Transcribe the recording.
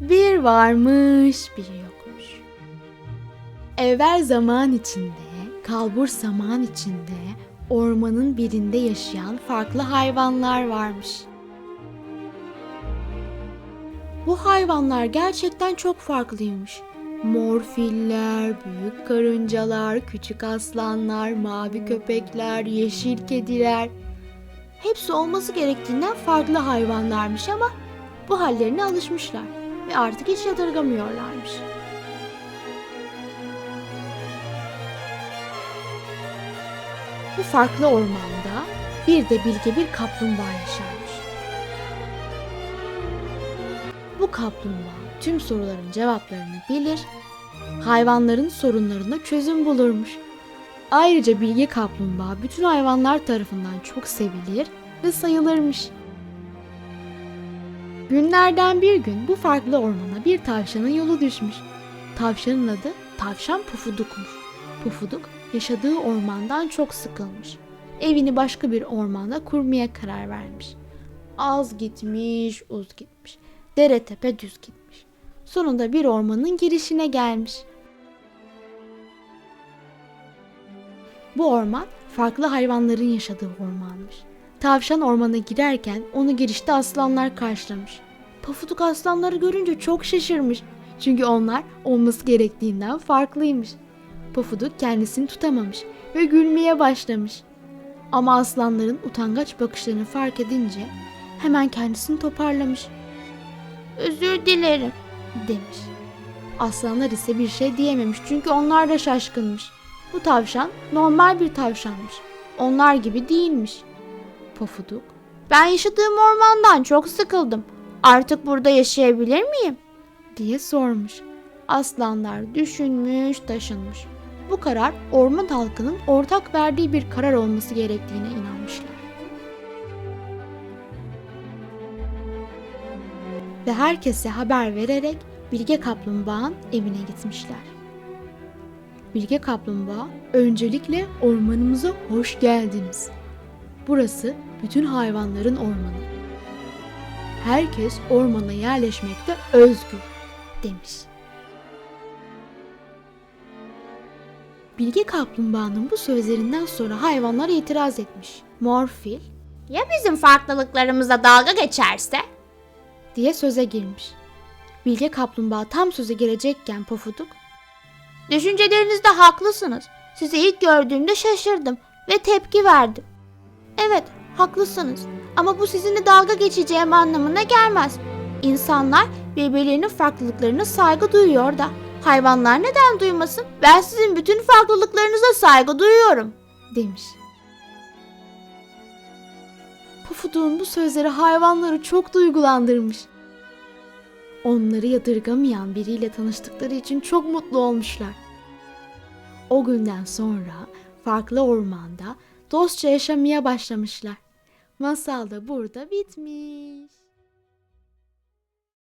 Bir varmış, bir yokmuş. Evvel zaman içinde, kalbur zaman içinde, ormanın birinde yaşayan farklı hayvanlar varmış. Bu hayvanlar gerçekten çok farklıymış. Mor filler, büyük karıncalar, küçük aslanlar, mavi köpekler, yeşil kediler. Hepsi olması gerektiğinden farklı hayvanlarmış ama bu hallerine alışmışlar ve artık hiç yadırgamıyorlarmış. Bu farklı ormanda bir de bilge bir kaplumbağa yaşarmış. Bu kaplumbağa tüm soruların cevaplarını bilir, hayvanların sorunlarına çözüm bulurmuş. Ayrıca bilge kaplumbağa bütün hayvanlar tarafından çok sevilir ve sayılırmış. Günlerden bir gün bu farklı ormana bir tavşanın yolu düşmüş. Tavşanın adı Tavşan Pufuduk'muş. Pufuduk yaşadığı ormandan çok sıkılmış. Evini başka bir ormanda kurmaya karar vermiş. Az gitmiş, uz gitmiş. Dere tepe düz gitmiş. Sonunda bir ormanın girişine gelmiş. Bu orman farklı hayvanların yaşadığı ormanmış. Tavşan ormana girerken onu girişte aslanlar karşılamış. Pafuduk aslanları görünce çok şaşırmış. Çünkü onlar olması gerektiğinden farklıymış. Pafuduk kendisini tutamamış ve gülmeye başlamış. Ama aslanların utangaç bakışlarını fark edince hemen kendisini toparlamış. Özür dilerim demiş. Aslanlar ise bir şey diyememiş çünkü onlar da şaşkınmış. Bu tavşan normal bir tavşanmış. Onlar gibi değilmiş. Pofuduk. Ben yaşadığım ormandan çok sıkıldım. Artık burada yaşayabilir miyim? diye sormuş. Aslanlar düşünmüş, taşınmış. Bu karar orman halkının ortak verdiği bir karar olması gerektiğine inanmışlar. Ve herkese haber vererek Bilge Kaplumbağa'nın evine gitmişler. Bilge Kaplumbağa öncelikle ormanımıza hoş geldiniz. Burası bütün hayvanların ormanı. Herkes ormana yerleşmekte özgür demiş. Bilge Kaplumbağa'nın bu sözlerinden sonra hayvanlar itiraz etmiş. Morfil Ya bizim farklılıklarımıza dalga geçerse? diye söze girmiş. Bilge Kaplumbağa tam söze girecekken Pofuduk Düşüncelerinizde haklısınız. Sizi ilk gördüğümde şaşırdım ve tepki verdim. Evet, haklısınız. Ama bu sizinle dalga geçeceğim anlamına gelmez. İnsanlar birbirlerinin farklılıklarına saygı duyuyor da hayvanlar neden duymasın? Ben sizin bütün farklılıklarınıza saygı duyuyorum. demiş. Pufuduk'un bu sözleri hayvanları çok duygulandırmış. Onları yadırgamayan biriyle tanıştıkları için çok mutlu olmuşlar. O günden sonra farklı ormanda dostça yaşamaya başlamışlar. Masal da burada bitmiş.